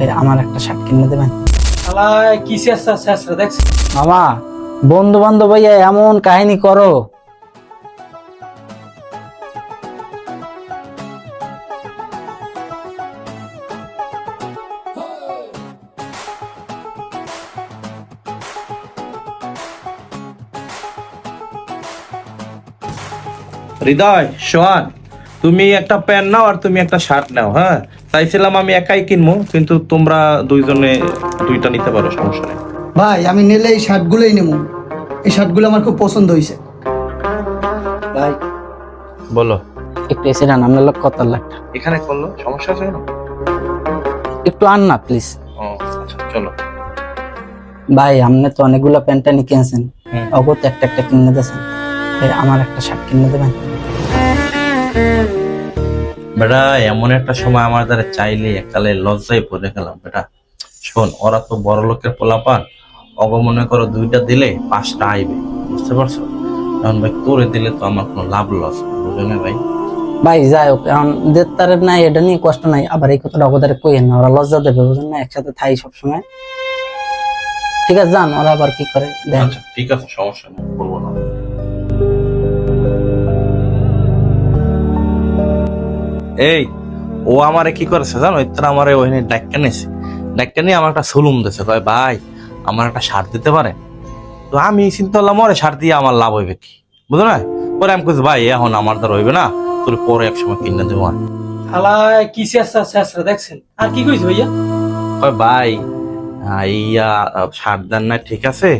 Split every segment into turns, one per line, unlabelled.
ভাই আমার একটা শার্ট কিনে দেবেন।
কি দেখছি
মামা বন্ধু বান্ধব ভাইয়া এমন কাহিনী করো।
হৃদয় সোহান। তুমি একটা প্যান্ট নাও আর তুমি একটা শার্ট নাও হ্যাঁ? চাইছিলাম আমি একাই কিনবো কিন্তু তোমরা দুইজনে দুইটা নিতে পারো সমস্যা নেই।
ভাই আমি নিলে এই শার্টগুলোই নেব এই শার্টগুলো আমার খুব পছন্দ হয়েছে
ভাই
বলো।
একটু এসে রান আপনার লোক কত লাগটা
এখানে করল সমস্যা আছে না
একটু আন না প্লিজ
ও আচ্ছা চলো।
ভাই আপনি তো অনেকগুলো প্যান্ট কিনছেন। অগত একটা একটা কিনে দিয়েছেন। আমার একটা শার্ট কিনে দেবেন?
বেটা এমন একটা সময় আমার দ্বারা চাইলে এককালে লজ্জায় পড়ে গেলাম বেটা। শোন ওরা তো বড় লোকের পোলাপান। অগমনে করো দুইটা দিলে পাঁচটা আইবে বুঝতে পারছ? এখন ভাই তোরে দিলে তো আমার কোনো লাভ লস বুঝো না ভাই?
ভাই যাই হোক এখন দেড়তারের নাই এটা নিয়ে কষ্ট নাই আবার এই কথাটা অগদারে কইেন না ওরা লজ্জা দেবে বুঝেন না একসাথে থাই সবসময়। ঠিক আছে যান ওরা আবার কি করে দেন
আচ্ছা ঠিক আছে সমস্যা নেই এই ও আমারে কি করেছে জানো? ইত্যাদি আমারে ওখানে ডাক্কা নিয়েছে। ডাক্কা নিয়ে আমার একটা সুলুম দিয়েছে কয় ভাই আমার একটা সার দিতে পারে? তো আমি চিন্তা করলাম ওরে সার দিয়ে আমার লাভ হইবে কি? বুঝো না? পরে আমি কইছি ভাই এখন আমার দ্বারা হইবে না তোর পরে এক সময় কিনে দেবো আর
শালায় কি শেষরা শেষরা দেখছেন? আর কি কইছ ভাইয়া?
কয় ভাই ইয়া সার দেন না ঠিক আছে?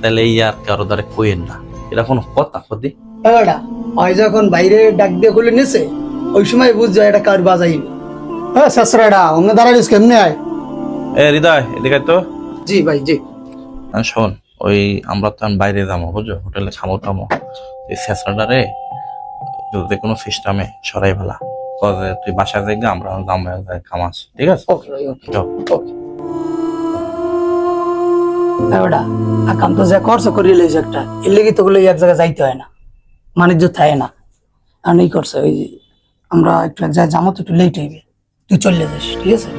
তাহলে ইয়া আর কারও দ্বারা কইেন না। এটা কোনো কথা কদি।
হয় যখন বাইরে ডাক দিয়ে খুলে নিছে ওই সময় বুঝছ এটা কার বাজাইবে হ্যাঁ শাস্ত্রাটা অন্য দাঁড়ালিস কেমনে আয়?
এ হৃদয় এদিকে তো।
জি ভাই জি।
শোন ওই আমরা তো বাইরে যাব বুঝছ? হোটেলে খামো টামো। এই শেষরাটারে যদি কোনো সিস্টেমে সরাই ভালা তুই বাসায় যাই আমরা দাম খামাস ঠিক আছে?
আকাম তো যা করছে করিয়ে লইছে একটা। এর লেগে তো গুলো এক জায়গায় যাইতে হয় না। বাণিজ্য থাকে না। আর এই করছে ওই আমরা একটু এক জায়গায় যাব তো একটু লেট হইবে তুই চলে যাস ঠিক আছে?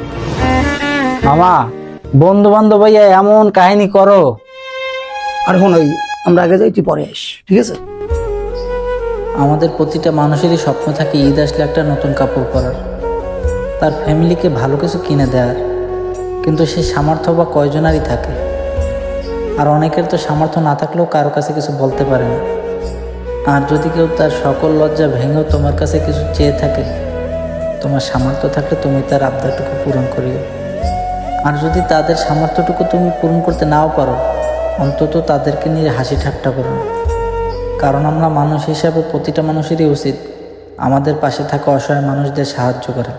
মামা বন্ধু বান্ধব ভাইয়া এমন কাহিনী করো।
আর এখন ওই আমরা আগে যাই তুই পরে আস ঠিক আছে?
আমাদের প্রতিটা মানুষেরই স্বপ্ন থাকে ঈদ আসলে একটা নতুন কাপড় পরার। তার ফ্যামিলিকে ভালো কিছু কিনে দেওয়ার কিন্তু সেই সামর্থ্য বা কয়জনারই থাকে। আর অনেকের তো সামর্থ্য না থাকলেও কারও কাছে কিছু বলতে পারে না। আর যদি কেউ তার সকল লজ্জা ভেঙেও তোমার কাছে কিছু চেয়ে থাকে, তোমার সামর্থ্য থাকলে তুমি তার আবদারটুকু পূরণ করিও। আর যদি তাদের সামর্থ্যটুকু তুমি পূরণ করতে নাও পারো, অন্তত তাদেরকে নিয়ে হাসি ঠাট্টা করো কারণ আমরা মানুষ হিসাবে প্রতিটা মানুষেরই উচিত আমাদের পাশে থাকা অসহায় মানুষদের সাহায্য করা।